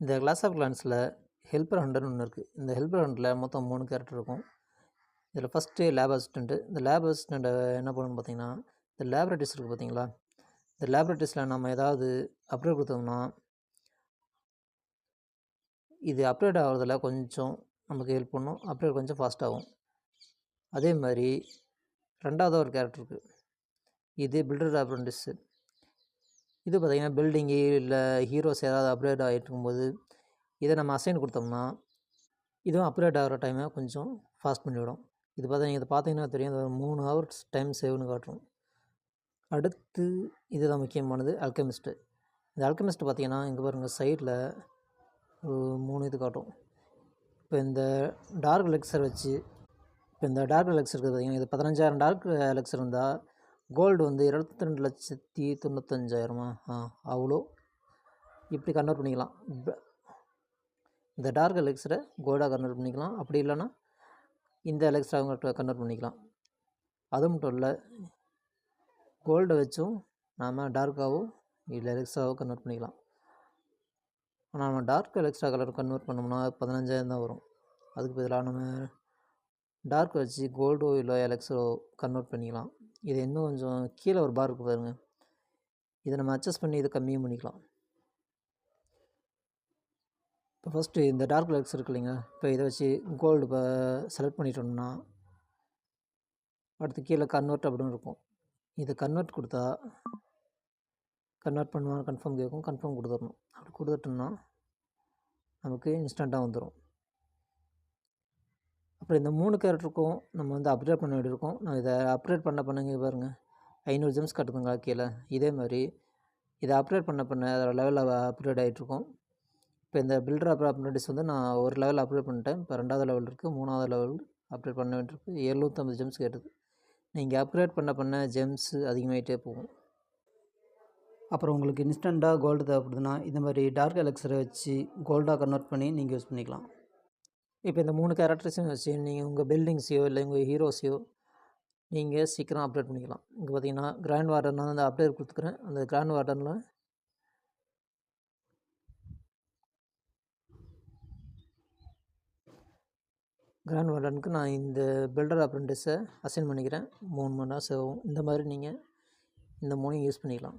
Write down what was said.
இந்த class of கிளான்ஸில் helper ஹண்ட்ரட்னு ஒன்று இருக்குது இந்த ஹெல்ப்பர் ஹண்ட்ரில் மொத்தம் மூணு கேரக்டர் இருக்கும். இதில் ஃபஸ்ட்டு லேப் அசிஸ்டண்ட்டு இந்த லேப் அசிஸ்டண்ட்டை என்ன பண்ணணும்னு பார்த்தீங்கன்னா இந்த லேபரட்டிஸ் இருக்குது பார்த்தீங்களா இந்த லேபரட்டிஸில் நம்ம ஏதாவது அப்டேட் கொடுத்தோம்னா இது அப்டேட் ஆகிறதுல கொஞ்சம் நமக்கு ஹெல்ப் பண்ணும். அப்டேட் கொஞ்சம் ஃபாஸ்ட்டாகும் அதே மாதிரி ரெண்டாவது ஒரு கேரக்டர் இருக்குது இது பில்டர் அப்ரண்டிஸு இது பார்த்திங்கன்னா பில்டிங்கு இல்லை ஹீரோஸ் ஏதாவது அப்கிரேட் ஆகிட்டு இருக்கும்போது இதை நம்ம அசைன் கொடுத்தோம்னா இதுவும் அப்கிரேட் ஆகிற டைமை கொஞ்சம் ஃபாஸ்ட் பண்ணிவிடும் இது பார்த்தா நீங்கள் இதை பார்த்தீங்கன்னா தெரியும். இது ஒரு மூணு ஹவர்ஸ் டைம் சேவ்னு காட்டும் அடுத்து இதுதான் முக்கியமானது அல்கமிஸ்ட்டு இந்த அல்கமிஸ்ட் பார்த்தீங்கன்னா இங்கே பாருங்கள் சைடில் ஒரு மூணு இது காட்டும் இப்போ இந்த டார்க் லெக்சர் வச்சு இப்போ இந்த டார்க் லெக்சர் இருக்குது பார்த்தீங்கன்னா இது பதினஞ்சாயிரம் டார்க் லெக்சர் இருந்தால் கோல்டு வந்து இருபத்தி ரெண்டு லட்சத்தி தொண்ணூத்தஞ்சாயிரமா? ஆ அவ்வளோ இப்படி கன்வெர்ட் பண்ணிக்கலாம். இந்த டார்க் எலெக்ஸரை கோல்டாக கன்வெர்ட் பண்ணிக்கலாம். அப்படி இல்லைன்னா இந்த எலெக்ஸரை அவங்க கன்வெர்ட் பண்ணிக்கலாம். அது மட்டும் இல்லை கோல்டை வச்சும் நாம் டார்க்காகவும் இல்லை எலெக்ஸாவோ கன்வெர்ட் பண்ணிக்கலாம். ஆனால் நம்ம டார்க் எலெக்ஸ்ட்ரா கலர் கன்வெர்ட் பண்ணோம்னா பதினஞ்சாயிரம் தான் வரும். அதுக்கு பதிலாக நம்ம டார்க் வச்சு கோல்டோ இல்லை எலெக்ஸோ கன்வெர்ட் பண்ணிக்கலாம். இது இன்னும் கொஞ்சம் கீழே ஒரு பார் இருக்குது பாருங்க. இதை நம்ம அட்ஜஸ்ட் பண்ணி இதை கம்மியும் பண்ணிக்கலாம். இப்போ ஃபஸ்ட்டு இந்த டார்க் லெக்ஸ் இருக்கு இல்லைங்க. இப்போ இதை வச்சு கோல்டு இப்போ செலக்ட் பண்ணிட்டோம்னா அடுத்து கீழே கன்வெர்ட் அப்படின்னு இருக்கும். இதை கன்வெர்ட் கொடுத்தா கன்வெர்ட் பண்ணுவான்னு கன்ஃபார்ம் கேட்கும் கன்ஃபார்ம் கொடுத்துடணும். அப்படி கொடுத்துட்டோம்னா நமக்கு இன்ஸ்டண்ட்டாக வந்துடும் அப்புறம் இந்த மூணு கேரக்டருக்கும் நம்ம வந்து அப்டேட் பண்ண வேண்டியிருக்கும். நான் இதை அப்டேட் பண்ண பண்ணுங்க பாருங்கள் ஐநூறு ஜெம்ஸ் கட்டுதுங்களா கீழே இதே மாதிரி இதை அப்டேட் பண்ண பண்ண அதோட லெவலில் அப்டேட் ஆகிட்ருக்கும் இப்போ இந்த பில்டர் அப் அப்டேட்ஸ் வந்து நான் ஒரு லெவல் அப்டேட் பண்ணிட்டேன். இப்போ ரெண்டாவது லெவல் இருக்குது மூணாவது லெவல் அப்டேட் பண்ண வேண்டியிருக்கு. எழுநூற்றம்பது ஜெம்ஸ் கேட்டது. நீங்கள் அப்கிரேட் பண்ண பண்ண ஜெம்ஸ் அதிகமாகிட்டே போகும். அப்புறம் உங்களுக்கு இன்ஸ்டண்ட்டாக கோல்டு தேவைப்படுதுன்னா இந்த மாதிரி டார்க் எலக்ஸரை வச்சு கோல்டாக கன்வெர்ட் பண்ணி நீங்கள் யூஸ் பண்ணிக்கலாம். இப்போ இந்த மூணு கேரக்டர்ஸையும் வச்சு நீங்கள் உங்கள் பில்டிங்ஸையோ இல்லை உங்கள் ஹீரோஸையோ நீங்கள் சீக்கிரம் அப்டேட் பண்ணிக்கலாம். இங்கே பார்த்தீங்கன்னா கிராண்ட் வார்டன் நான் வந்து அப்டேட் கொடுத்துக்கிறேன் அந்த கிராண்ட் வார்டனில் கிராண்ட் வார்டனுக்கு நான் இந்த பில்டர் அப்ரெண்டிஸை அசைன் பண்ணிக்கிறேன். மூணு மணி நேரம் சேவும் இந்த மாதிரி நீங்கள் இந்த மூணையும் யூஸ் பண்ணிக்கலாம்.